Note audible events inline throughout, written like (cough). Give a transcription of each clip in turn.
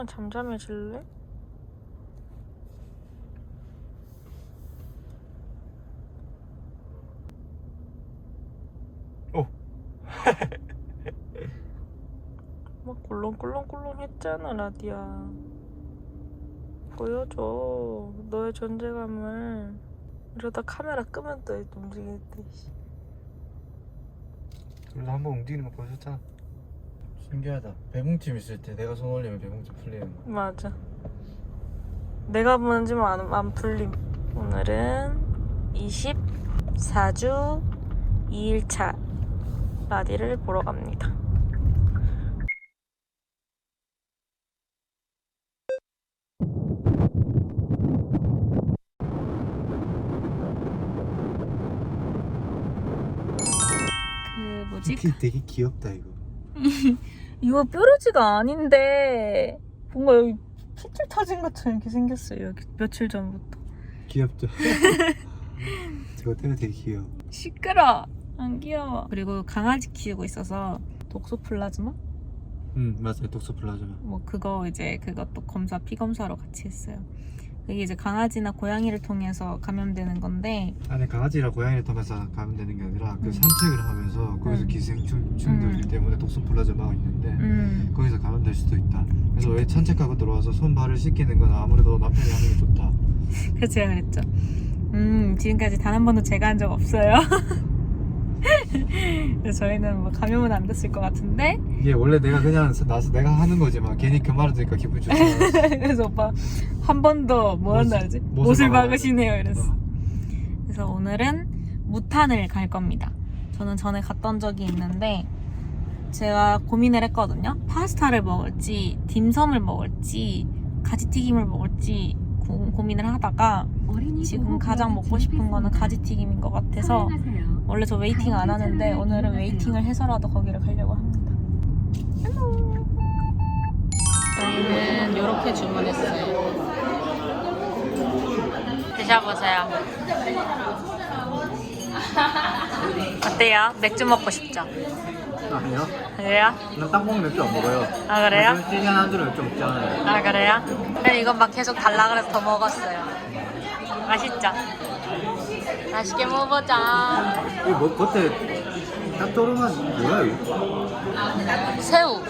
좀만 잠잠해질래? 오. 막 (laughs) 꿀렁꿀렁꿀렁 했잖아 라디야 보여줘 너의 존재감을 이러다 카메라 끄면 또 움직일 때 씨. 그래도 한번 움직이는 거 보여줬잖아 신기하다. 배봉팀 있을 때 내가 손 올리면 배봉팀 풀리는 거. 맞아. 내가 보는지만 안, 안 풀림. 오늘은 24주 2일차 라디를 보러 갑니다. 그 뭐지? 되게 귀엽다 이거 (laughs) 이거 뾰루지가 아닌데 뭔가 여기 피줄 터진 것처럼 이렇게 생겼어요 여기 며칠 전부터. 귀엽죠? (laughs) 저거 때문에 되게 귀여워. 시끄러! 안 귀여워. 그리고 강아지 키우고 있어서 독소플라즈마? 응 맞아요. 독소플라즈마. 뭐 그거 이제 그것도 검사 피 검사로 같이 했어요 그게 이제 강아지나 고양이를 통해서 감염되는 건데 안에 강아지랑 고양이를 통해서 감염되는 게 아니라 그 음. 산책을 하면서 거기서 음. 기생충들 음. 때문에 독소플라즈마가 있는데 음. 거기서 감염될 수도 있다. 그래서 왜 산책하고 들어와서 손 발을 씻기는 건 아무래도 남편이 하는 게 좋다. (laughs) 그래서 제가 그랬죠. 음 지금까지 단 한 번도 제가 한 적 없어요. (laughs) 그래서 저희는 뭐 감염은 안 됐을 것 같은데? 이게 원래 내가 그냥 나서 내가 하는 거지만 괜히 그 말을 들으니까 기분이 좋잖아 (laughs) 그래서 오빠 한 번 더뭐 한다 못을- 하지? 못을 박으시네요 이랬어 어. 그래서 오늘은 무탄을 갈 겁니다. 저는 전에 갔던 적이 있는데 제가 고민을 했거든요. 파스타를 먹을지 딤섬을 먹을지 가지튀김을 먹을지 고, 고민을 하다가 지금 가장 먹고 싶은 거는 가지튀김인 것 같아서 원래 저 웨이팅 안 하는데 오늘은 웨이팅을 해서라도 거기를 가려고 합니다. 저희는 이렇게 주문했어요 드셔보세요 어때요? 맥주 먹고 싶죠? 아니요 그래요? 난 땅콩 맥주 안 먹어요 아 그래요? 세잔 안주를 맥주 먹지 않아요 아 그래요? 그럼 이건 막 계속 달라 그래서 더 먹었어요 맛있죠? 맛있게 먹어보자 이거 뭐 겉에 짭조름한 뭐야 이거? 새우.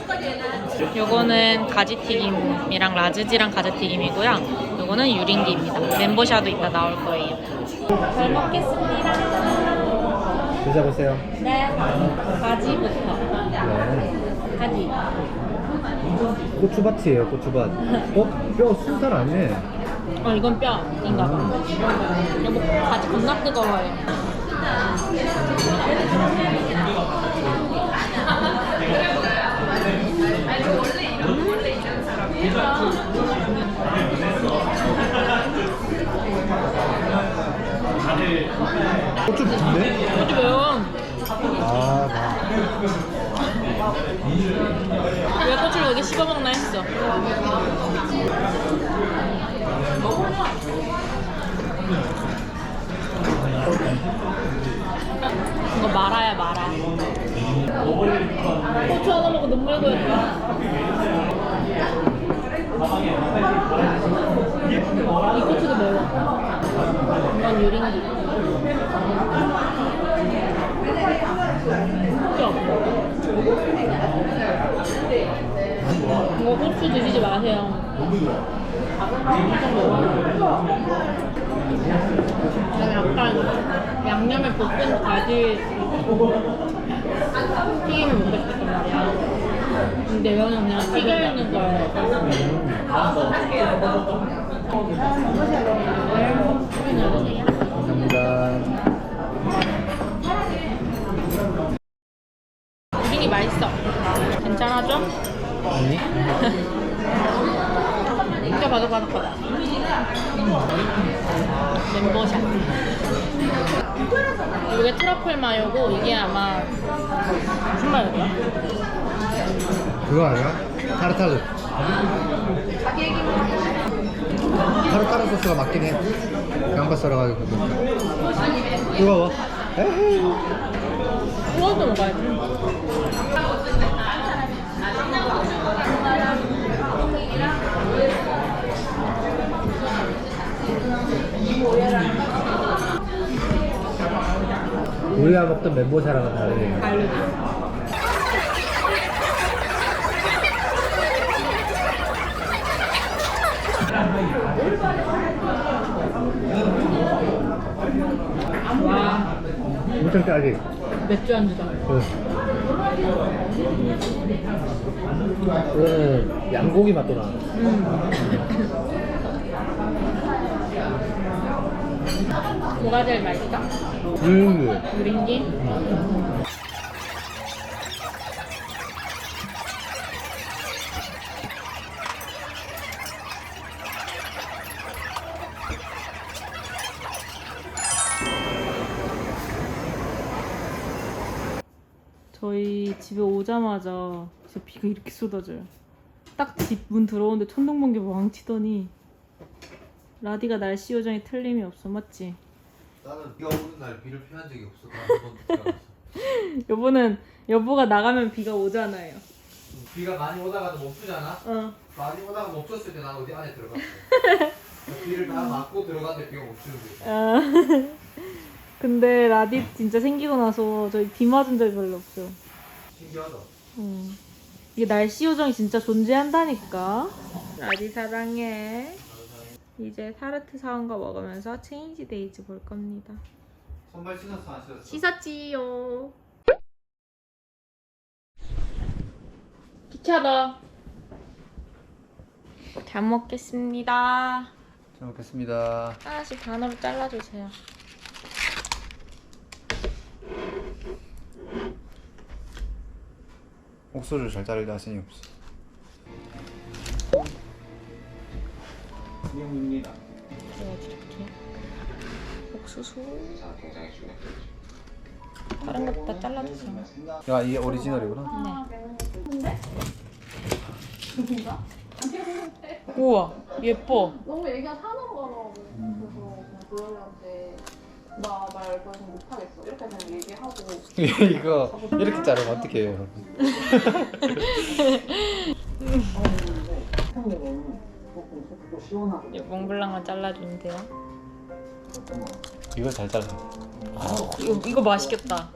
요거는 가지튀김이랑 라즈지랑 가지튀김이고요. 요거는 유린기입니다. 멘보샤도 이따 나올 거예요. 잘 먹겠습니다. 드셔보세요. 네. 가지부터. 네. 가지. 고추밭이에요 고추밭. 어? 뼈 순살 아니네. 어 이건 뼈인가 봐. 여보 가지 겁나 뜨거워요 아왜 고추를 여기 씹어 먹나 했어 이거 마라야 마라 고추 하나 먹고 눈물 고였다 이 고추도 매워 이건 유린기 진짜 이거 고추 드시지 마세요. 엄청 매워요. 약간 양념에 볶은 가지 튀김을 먹고 싶었단 말이야. 근데 이거는 그냥 튀겨 있는 거예요. 감사합니다 우린이 맛있어. 괜찮아 좀? 아니? (laughs) 진짜 바삭바삭하다. 멘보샤. 이게 트러플 마요고 이게 아마 무슨 마요야? 그거 아니야? 타르타르 타르타르 소스가 맞긴 해 양파 썰어가지고 뜨거워 에헤이 구워서 먹어야지. 우리가 먹던 멘보샤랑은 다르네. 다르죠. 와, 엄청 짜지? 맥주 안주다. 응. 이거는 양고기 맛도 나. 뭐가 제일 맛있어? 음. 유린기? 저희 집에 오자마자 진짜 비가 이렇게 쏟아져요. 딱 집 문 들어오는데 천둥번개 왕치더니 라디가 날씨 요정이 틀림이 없어 맞지? 나는 비가 오는 날 비를 피한 적이 없어. 나한번 비가 왔어. 여보는 여보가 나가면 비가 오잖아요. 비가 많이 오다가도 멈추잖아. 어. 많이 오다가 멈췄을 때 난 어디 안에 들어갔어. (laughs) 비를 다 맞고 들어갔는데 비가 멈추는 거지. 아. (laughs) 근데 라디 진짜 생기고 나서 저희 비 맞은 적이 별로 없어요. 신기하다. 음. 이게 날씨 요정이 진짜 존재한다니까. 라디 사랑해. 이제 타르트 사온 거 먹으면서 체인지 데이즈 볼 겁니다. 선발 씻었어 안 씻었어? 씻었지요. 귀찮아. 잘 먹겠습니다. 잘 먹겠습니다. 하나씩 반으로 잘라주세요. 옥수수를 잘 자를 자신이 없어. 보여드릴게요. 옥수수. 다른 것보다 잘라주세요. 야 이게 오리지널이구나. 네. 우와, 예뻐. 너무 얘기가 사는 거라고 그래서 그냥 도현이한테 나말더 이상 못하겠어 이렇게 그냥 얘기하고 (laughs) 이거 이렇게 자르면 어떻게 해요? (laughs) (laughs) 이 몽블랑만 잘라주는데요. 이거 잘 잘라. 이거, 이거 맛있겠다.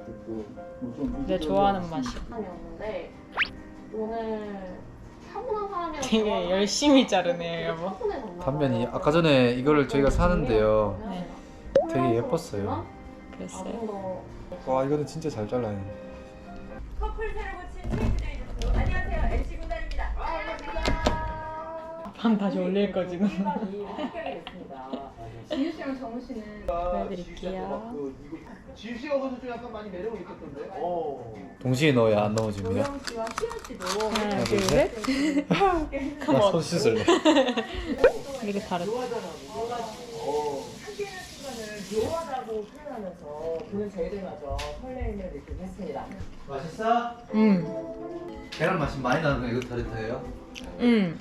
내가 좋아하는 맛이야. 사람이었는데 오늘 차분한 사람이랑 되게 열심히 자르네요, 여보. 단면이. 아까 전에 이거를 저희가 사는데요. 네. 되게 예뻤어요. 그랬어요. 나좀 더와 이거는 진짜 잘 잘라요. 커플 새로 고친 체인지데이즈 안녕하세요 MC 군단입니다. 밤 다시 올릴 거지, 너. (laughs) 지유 씨랑 정우 씨는 보여드릴게요. 지우 씨가 오늘 좀 약간 많이 매력을 느꼈던데? 어. 동시에 넣어야 안 넣어집니다. 도영 씨와 희연 씨도 하나, 둘, 셋. 나손 씻을래. (laughs) 이게 다르다. 묘하다고 표현하면서 그는 저희들 마저 설레임을 느끼게 했습니다. 맛있어? 음, 계란 맛이 많이 나는 거 이거 타르트예요? 음.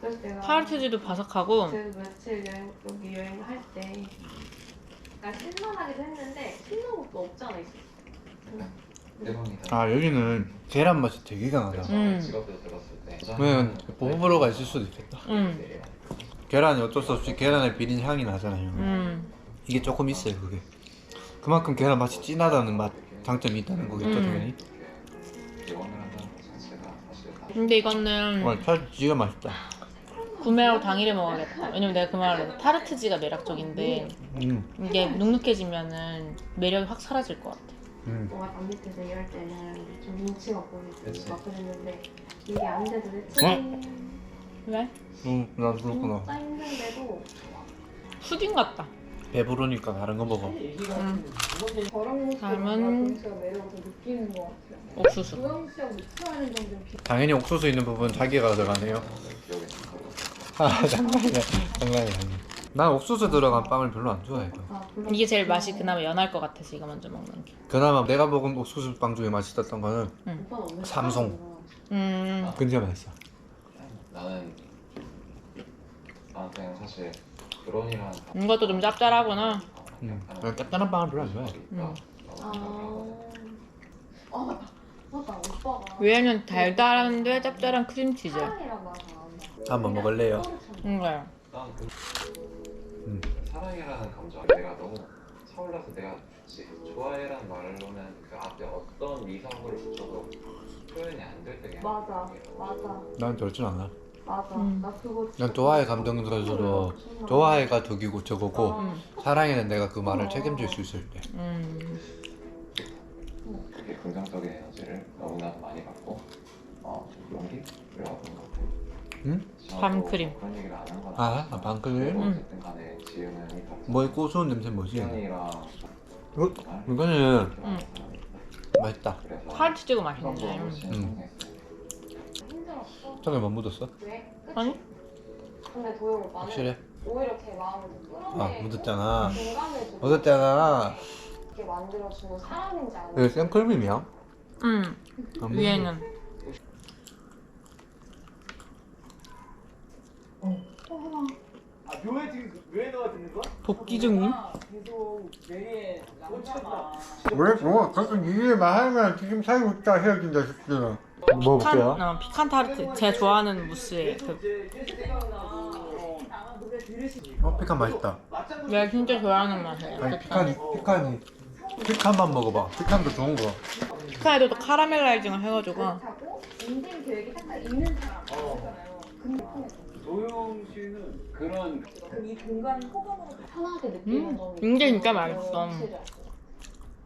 그래서 내가 타르트지도 바삭하고. 그래도 며칠 여행 여기 여행 할 때 약간 신선하기도 했는데 씹는 것도 없잖아 있어 대박이다. 아 여기는 계란 맛이 되게 강하다. 음, 직업에서 들었을 때. 그러면 보호불호가 있을 수도 있겠다. 음, 계란이 어쩔 수 없이 계란의 비린 향이 나잖아요. 음. 이게 조금 있어요 그게. 그만큼 계란 맛이 진하다는 맛 장점이 있다는 거겠죠 음. 당연히. 개원을 한다는 것 자체가 사실 다 근데 이거는 와 차지가 맛있다. 구매하고 당일에 먹어야겠다. 왜냐면 내가 그 말을 했어. 타르트지가 매력적인데 음, 이게 눅눅해지면은 매력이 확 사라질 것 같아. 음. 뭔가 담비트에서 일할 때는 좀 눈치가 보이고 그치. 막 그랬는데 이게 안 돼도 어? 대체 왜? 음, 난 그렇구나. 진짜 힘든데도 푸딩 같다. 배부르니까 다른 거 먹어. 음, 저런 모습을 다음은- 도영 씨가 매력을 더 느끼는 것 같아요 옥수수. 씨하고 비 당연히 옥수수 있는 부분 자기가 가져가네요. 아 장난이야, 장난이야. 난 옥수수 들어간 빵을 별로 안 좋아해요. 아, 이게 제일 맛이 그나마 연할 것 같아서 이거 먼저 먹는 게. 그나마 내가 먹은 옥수수 빵 중에 맛있었던 거는 오늘 삼성. 음, 근데 맛있어. 나는 나한테는 사실 그런이란 이것도 좀 짭짤하구나. 음, 난 짭짤한 빵을 별로 안 좋아해. 음. 아, 아 맞다 맞다 오빠가 위에는 달달한데 짭짤한 크림치즈. 사랑이란 말을 한번 먹을래요? 뭔가요? 난그 음. 사랑이라는 감정 내가 너무 타올라서 내가 지- 좋아해라는 말로는 그 앞에 어떤 미성을 붙여도 표현이 안 될 때가 맞아, 맞아, 난 그렇진 않아 맞아. 음. 나 그거 난 좋아해 감정 들어줘도 좋아해가 독이고 저거고 음. 사랑에는 내가 그 말을 책임질 수 있을 때 음. 그게 긍정적인 에너지를 너무나도 많이 받고 어, 것 같아요. 응? 밤크림. 아, 아, 밤크림? 그래도 응. 뭐의 고소한 냄새 뭐지? 지연이랑 어? 이거는 응. 맛있다 그런 맛있네. 거로 신청했어요. 힘들었어. 저게 뭐 묻었어? 아니? 근데 도영 오빠는 확실해? 오히려 걔 마음을 좀아 묻었잖아 공감해주고 묻었잖아 이렇게 만들어주는 사람인지 이거 아닌지 생크림이야? 음. 안 위에는 아 묘에 지금 묘에 넣어 듣는 거야? 복귀 중임? 계속 뇌에 남잖아. 왜 그거 가끔 이게 말하면 지금 사귀고 있다 헤어진다 피칸, 먹어볼게요 어, 피칸 타르트. 제가 좋아하는 무스예요. 그, 이제 생각나. 어 피칸 맛있다 내가 진짜 좋아하는 맛이에요. 아니 피칸 피칸이 피칸만 먹어봐 피칸도 좋은 거 피칸에도 또 카라멜라이징을 해가지고 인생 계획이 딱딱 있는 사람 있잖아요. 근데 도영 씨는 그런 이 공간 호감으로 편하게 느끼는 음, 점이 이게. 진짜 맛있어. 확실히.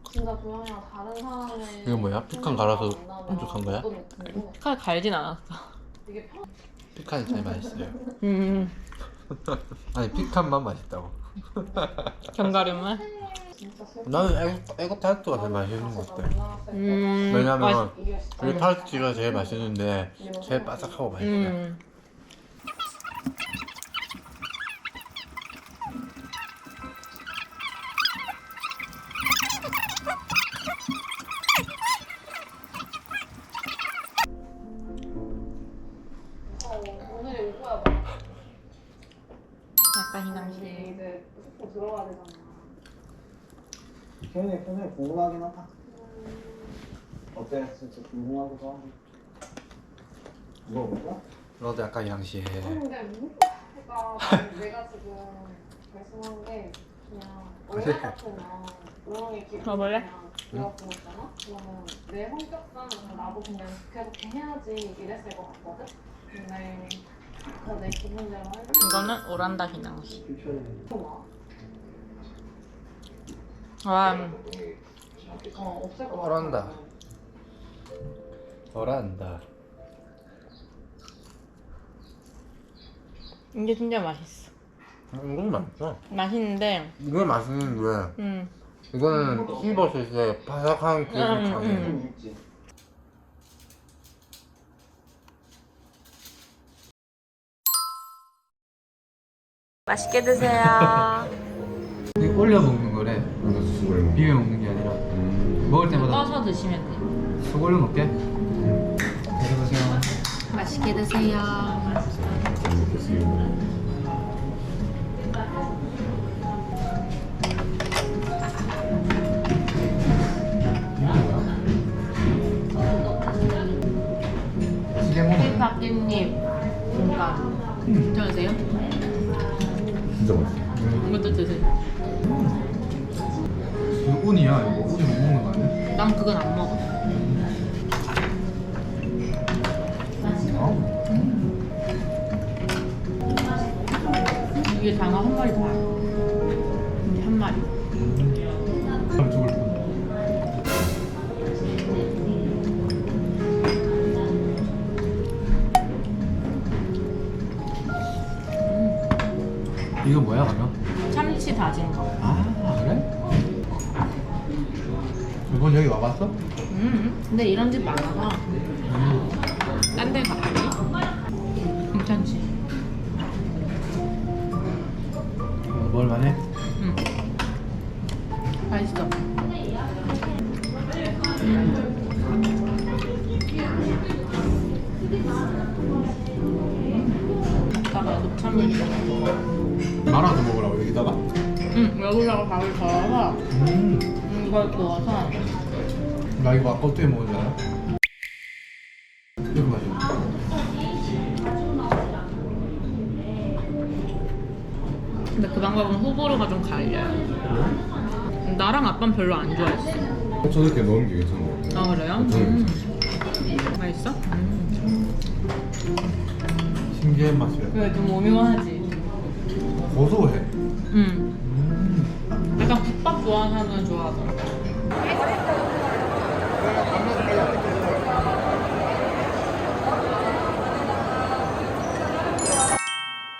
진짜 도영이랑 다른 사람의 이거 뭐야? 피칸 갈아서 만나면 반죽한 거야? 어떤 느낌이고 갈진 않았어. 되게 편 피칸이 제일 맛있어요 음. (laughs) 아니 피칸만 맛있다고 견과류만? 진짜 슬 나는 에그, 타르트가 제일 맛있는 것 같아 음. 왜냐면 맛있- 이게 진짜 이 타르트가 제일 맛있는데 제일 바삭하고 맛있어요 음. 어, 오늘이 오고야 봐. 약간 희망시. 이제 숙소 들어가야 되잖아. 표현이 표현이 궁금하긴 하다. 어때? 진짜 궁금하기도 하고. 물어볼까? 너도 약간 양시해 근데 무엇가 내가 지금 결심한 게 그냥 원래 같으면 우영이 기분 좋았고 있잖아? 그러면 내 성격상 그냥 나도 그냥 좋게 해야지 이랬을 것 같거든? 근데 내 기분대로 이거는 오란다 희망시. 좋아. 와, 어 없을 것 같아. 오란다. 어란다 이게 진짜 맛있어. 이건 맛있어 맛있는데, 이건 맛있는데 음. 이거는 씹었을 때 바삭한 그 음, 강해 음. 있지. 맛있게 드세요. 이게 올려 먹는 거래 비벼 먹는 게 아니라 먹을 때마다 떠서 드시면 돼요. 속 올려 먹게 드셔보세요 맛있게 드세요. 시계 먹어 흰밥깻잎 공간. 괜찮으세요? 진짜 맛있어 여기 와봤어? 음, 근데 이런 집 많아서 딴 데 가봤니? 괜찮지? 먹을만해? 응. 맛있어. 이따가 녹차물 좀. 말아서 먹으라고 여기다가? 응, 여기다가 밥을 덜어서 음. 이걸 부어서 나 이거 아까 어떻게 먹은 줄 알아? 이렇게 맛있어 근데 그 방법은 호불호가 좀 갈려요. 나랑 아빠는 별로 안 좋아했어. 저렇게 넣은 게 괜찮은 것 같아 아 그래요? 저는 맛있어? 음. 신기한 맛이야 그래 좀 오묘하지. 고소해 음. 약간 국밥 좋아하는 사람은 좋아하더라고.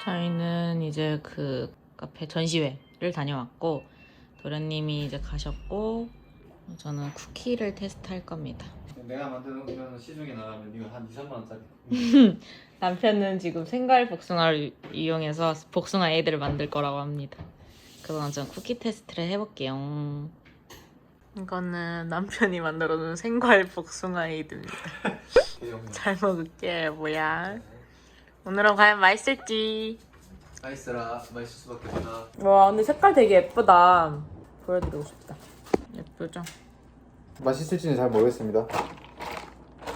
저희는 이제 그 카페 전시회를 다녀왔고 도련님이 이제 가셨고 저는 쿠키를 테스트할 겁니다. 내가 만드는 시중에 나가면 이거 한 2, 3만 원짜리 (laughs) 남편은 지금 생과일 복숭아를 이용해서 복숭아 에이드를 만들 거라고 합니다. 그동안 전 쿠키 테스트를 해볼게요. 이거는 남편이 만들어놓은 생과일 복숭아 에이드입니다. 잘 먹을게 뭐야. 오늘은 과연 맛있을지. 맛있어라 맛있을 수밖에 없다 와 근데 색깔 되게 예쁘다. 보여드리고 싶다. 예쁘죠? 맛있을지는 잘 모르겠습니다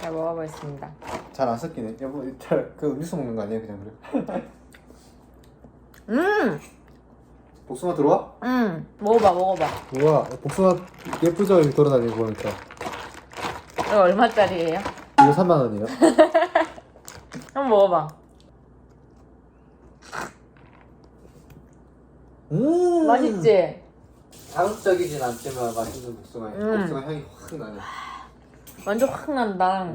잘 먹어보겠습니다. 잘 안 섞이네 여보 잘그 음료수 먹는 거 아니야 그냥 그래 음, 복숭아 들어와? 음, 먹어봐 먹어봐. 우와 복숭아 예쁘죠 여기 돌아다니고 보니까 이거 얼마짜리예요? 이거 3만 원이요 (laughs) 한번 먹어봐. 음 맛있지? 자극적이진 않지만 맛있는 복숭아 음. 복숭아 향이 확 나네 완전 확 난다.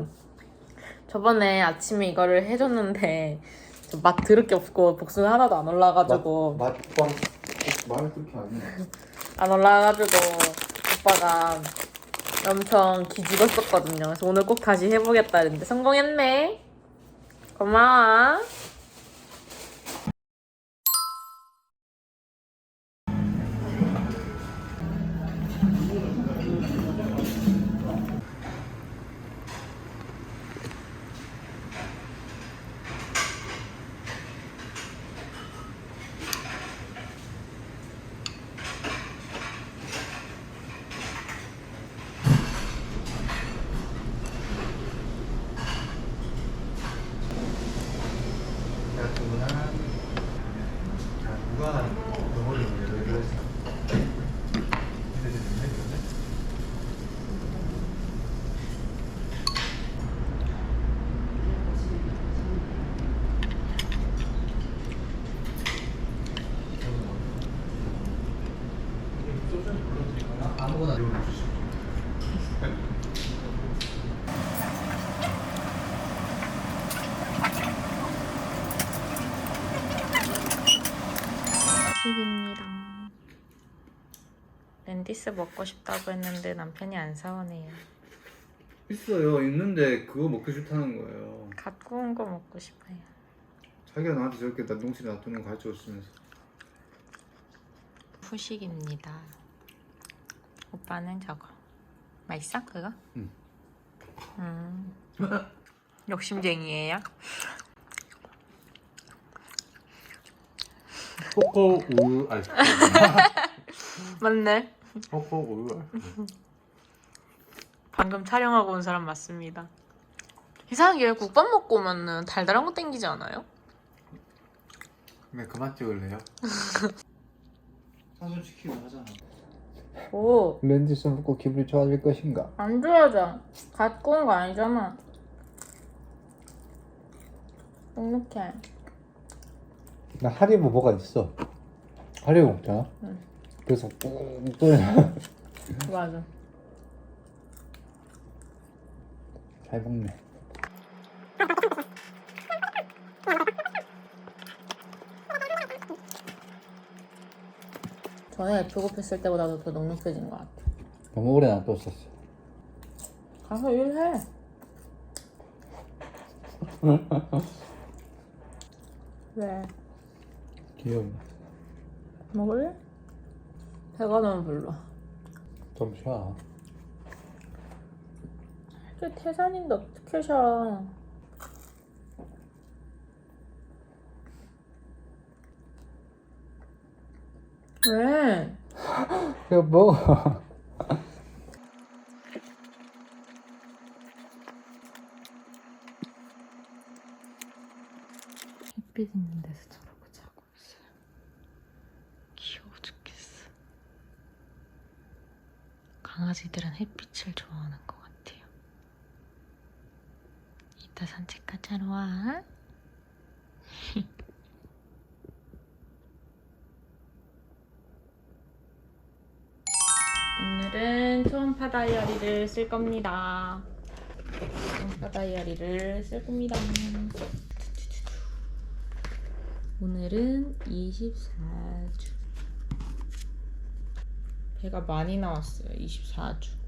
저번에 아침에 이거를 해줬는데 저맛 더럽게 없고 복숭아 하나도 안 올라가지고 맛방 말을 그렇게 안 해. 안 올라가지고 오빠가 엄청 기죽었었거든요. 그래서 오늘 꼭 다시 해보겠다 했는데 성공했네. 고마워. 랜디스 먹고 싶다고 했는데 남편이 안 사오네요. 있어요 있는데 그거 먹기 싫다는 거예요 갖고 온 거 먹고 싶어요. 자기가 나한테 저렇게 난동치 놔두는 거 가르쳐줬으면서 후식입니다. 오빠는 저거. 맛있어? 그거? 응. 음. 욕심쟁이에요? 코코 우유 아이스크림 (laughs) 맞네. 코코 우유 아이스크림 방금 촬영하고 온 사람 맞습니다. 이상하게 국밥 먹고 오면은 달달한 거 땡기지 않아요? 네 그만 찍을래요? 사전시키고 하잖아 오, 렌즈 먹고 기분이 좋아질 것인가? 안 좋아져. 갖고 온 거 아니잖아. 눅눅해. 나 하리보 뭐가 있어 하리보 먹잖아 응. 그래서 뿡 끓여 (laughs) 맞아. 잘 먹네 전에 배고팠을 때보다도 더 눅눅해진 것 같아. 너무 오래 놔뒀었어 가서 일해. (laughs) 왜? 귀여워 먹을래? 배가 너무 불러. 좀 쉬어 이게 태산인데 어떻게 쉬어? 왜? (laughs) 이거 먹어 햇빛 있는 데서 저러고 자고 있어요. 귀여워 죽겠어. 강아지들은 햇빛을 좋아하는 것 같아요. 이따 산책하자로 와. (laughs) 오늘은 초음파 다이어리를 쓸 겁니다. 초음파 다이어리를 쓸 겁니다. 오늘은 24주. 배가 많이 나왔어요. 24주.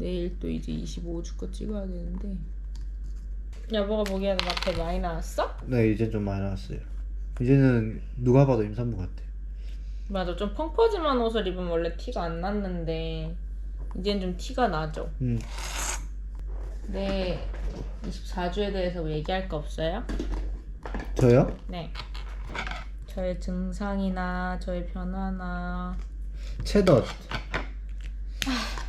내일 또 이제 25주 거 찍어야 되는데. 여보가 보기에는 막배 많이 나왔어? 네 이제 좀 많이 나왔어요 이제는 누가 봐도 임산부 같아 맞아. 좀 펑퍼짐한 옷을 입으면 원래 티가 안 났는데 이젠 좀 티가 나죠. 음. 네. 24주에 대해서 뭐 얘기할 거 없어요? 저요? 네. 저의 증상이나 저의 변화나 채덧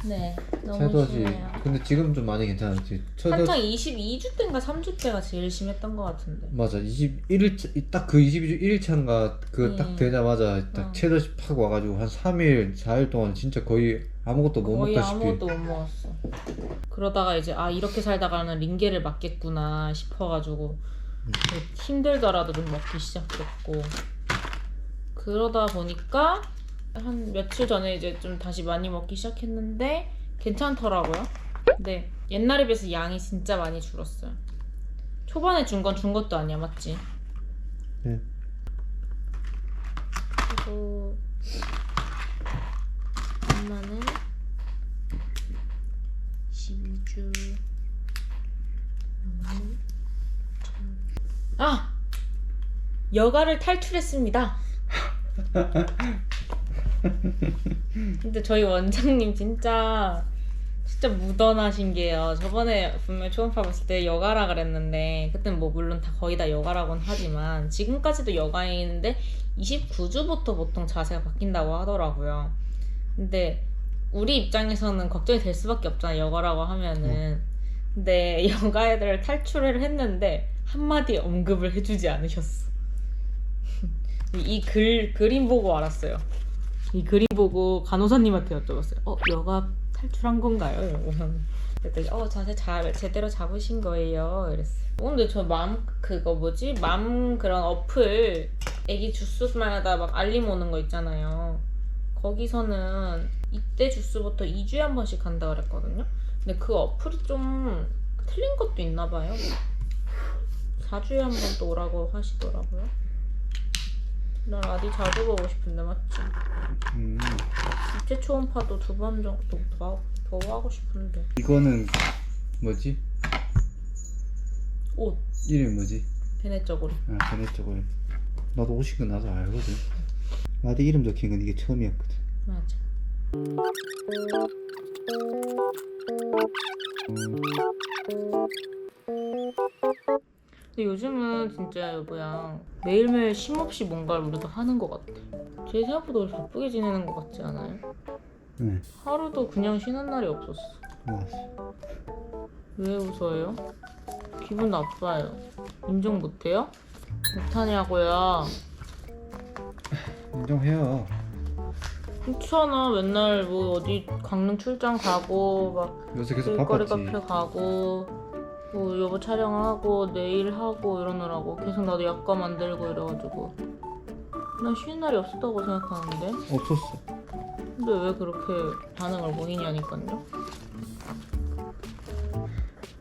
네 너무 채덧이 심해요. 근데 지금 좀 많이 괜찮았지 채덧 한창 22주 때인가 3주 때가 제일 심했던 것 같은데. 맞아 21일 딱그 22주 1일차인가 그딱 음. 되자마자 딱 음. 채덧이 팍 와가지고 한 3일 4일 동안 진짜 거의 아무것도 못 거의 먹다시피 아무것도 못 먹었어. 그러다가 이제 아 이렇게 살다가는 링게를 맞겠구나 싶어가지고 음. 힘들더라도 좀 먹기 시작했고 그러다 보니까 한 며칠 전에 이제 좀 다시 많이 먹기 시작했는데 괜찮더라고요. 근데 옛날에 비해서 양이 진짜 많이 줄었어요. 초반에 준 건 준 것도 아니야, 맞지? 네. 그리고 엄마는 12주 아! 여가를 탈출했습니다. (laughs) 근데 저희 원장님 진짜 진짜 무던하신 게요. 저번에 분명 초음파 봤을 때 여가라 그랬는데 그때는 뭐 물론 다 거의 다 여가라고는 하지만 지금까지도 여가인데 29주부터 보통 자세가 바뀐다고 하더라고요. 근데 우리 입장에서는 걱정이 될 수밖에 없잖아요. 여가라고 하면은. 근데 여가 애들을 탈출을 했는데 한마디 언급을 해주지 않으셨어. (laughs) 이 글, 그림 보고 알았어요. 이 그림 보고 간호사님한테 여쭤봤어요. 어, 여가 탈출한 건가요? 이러고서. 그랬더니 어, 자세 잘, 제대로 잡으신 거예요. 이랬어요. 어, 근데 저 맘, 그거 뭐지? 맘 그런 어플 애기 주스마다 막 알림 오는 거 있잖아요. 거기서는 이때 주스부터 2주에 한 번씩 한다 그랬거든요. 근데 그 어플이 좀 틀린 것도 있나 봐요. 4주에 한 번 또 오라고 하시더라고요. 난 아디 자주 보고 싶은데 맞지? 음. 입체 초음파도 두 번 정도 더, 하- 더 하고 싶은데 이거는 뭐지? 옷 이름이 뭐지? 베네저고리 아 걔네 쪽을 나도 건 나도 알거든 나도 이름 적힌 건 이게 처음이었거든 맞아 근데 요즘은 진짜 여보야 매일매일 쉼 없이 뭔가를 우리가 하는 것 같아. 제 생각보다 우리 바쁘게 지내는 것 같지 않아요? 네. 하루도 그냥 쉬는 날이 없었어. 맞아 왜 웃어요? 기분 나빠요. 인정 못해요? 못하냐고요? 인정해요. 그렇잖아 맨날 뭐 어디 강릉 출장 가고 막 요새 계속 길거리 바빴지. 카페 가고 뭐 여보 촬영하고 내일 하고 이러느라고 계속 나도 약과 만들고 이래가지고. 난 쉬는 날이 없었다고 생각하는데. 없었어. 근데 왜 그렇게 반응을 보이냐니까요?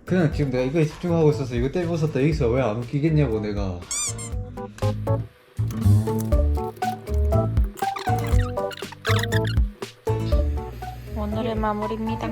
그냥 지금 내가 이거에 집중하고 있어서 이거 때문에 웃었다. 여기서 왜 안 웃기겠냐고 내가. 오늘의 마무리입니다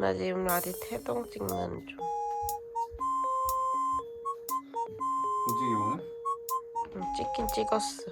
나 지금 아직 태동 찍는 중 움직이 오늘? 응, 찍긴 찍었어